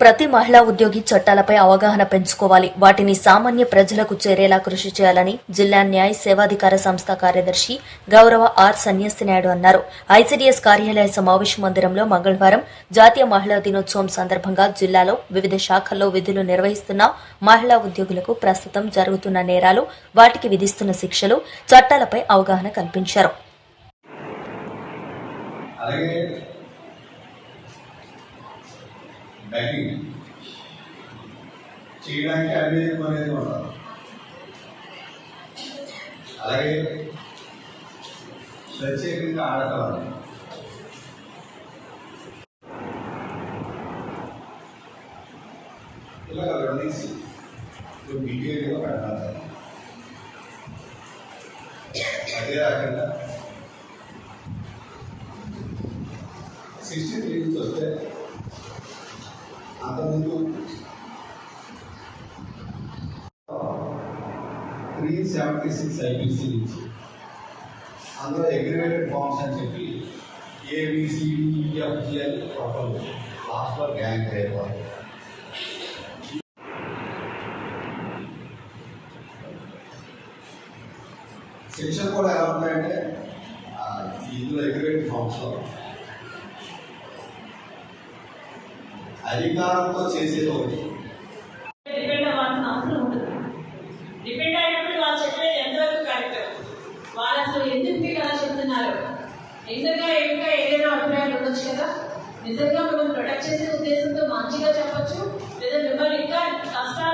ప్రతి మహిళా ఉద్యోగి చట్టాలపై అవగాహన పెంచుకోవాలి. వాటిని సామాన్య ప్రజలకు చేరేలా కృషి చేయాలని జిల్లా న్యాయ సేవాధికార సంస్థ కార్యదర్శి గౌరవ ఆర్ సన్యాసి నాయుడు అన్నారు. ఐసీడీఎస్ కార్యాలయ సమావేశ మందిరంలో మంగళవారం జాతీయ మహిళా దినోత్సవం సందర్భంగా జిల్లాలో వివిధ శాఖల్లో విధులు నిర్వహిస్తున్న మహిళా ఉద్యోగులకు ప్రస్తుతం జరుగుతున్న నేరాలు వాటికి విధిస్తున్న శిక్షలు చట్టాలపై అవగాహన కల్పించారు. అలాగే బ్యాంకింగ్ చేయడానికి అన్ని అనేది ఉంటారు అలాగే ప్రత్యేకంగా ఆడతారు ఇలాగ రెండేసి బిహేవియర్గా పెడతారు అదే రకంగా సిక్స్టీ త్రీ నుంచి వస్తే అంతకుముందు త్రీ సెవెంటీ సిక్స్ ఐపీసీ నుంచి అందులో అగ్రివేటెడ్ ఫార్మ్స్ అని చెప్పి ఏబిసిడిఎఫ్జి అని ప్రొఫైల్ లాస్ట్ గ్యాంగ్ అయ్యేవారు శిక్షణ కూడా ఎలా ఉంటాయంటే ఇందులో అగ్రివేటెడ్ ఫార్మ్స్లో అధికారంతో చేసేది ఒకటి. డిపెండ్ అవ్వాల్సిన అవసరం ఉంటుంది. డిపెండ్ అయినప్పుడు వాళ్ళు చెప్పేది ఎంతవరకు కరెక్ట్? వాళ్ళు అసలు ఎందుకు మీకు అలా చెప్తున్నారు? ఎందుకు ఇంకా ఏదైనా అభిప్రాయాలు ఉండొచ్చు కదా? నిజంగా మిమ్మల్ని ప్రొటెక్ట్ చేసే ఉద్దేశంతో మంచిగా చెప్పొచ్చు లేదా మిమ్మల్ని ఇంకా కష్టాల్లోకి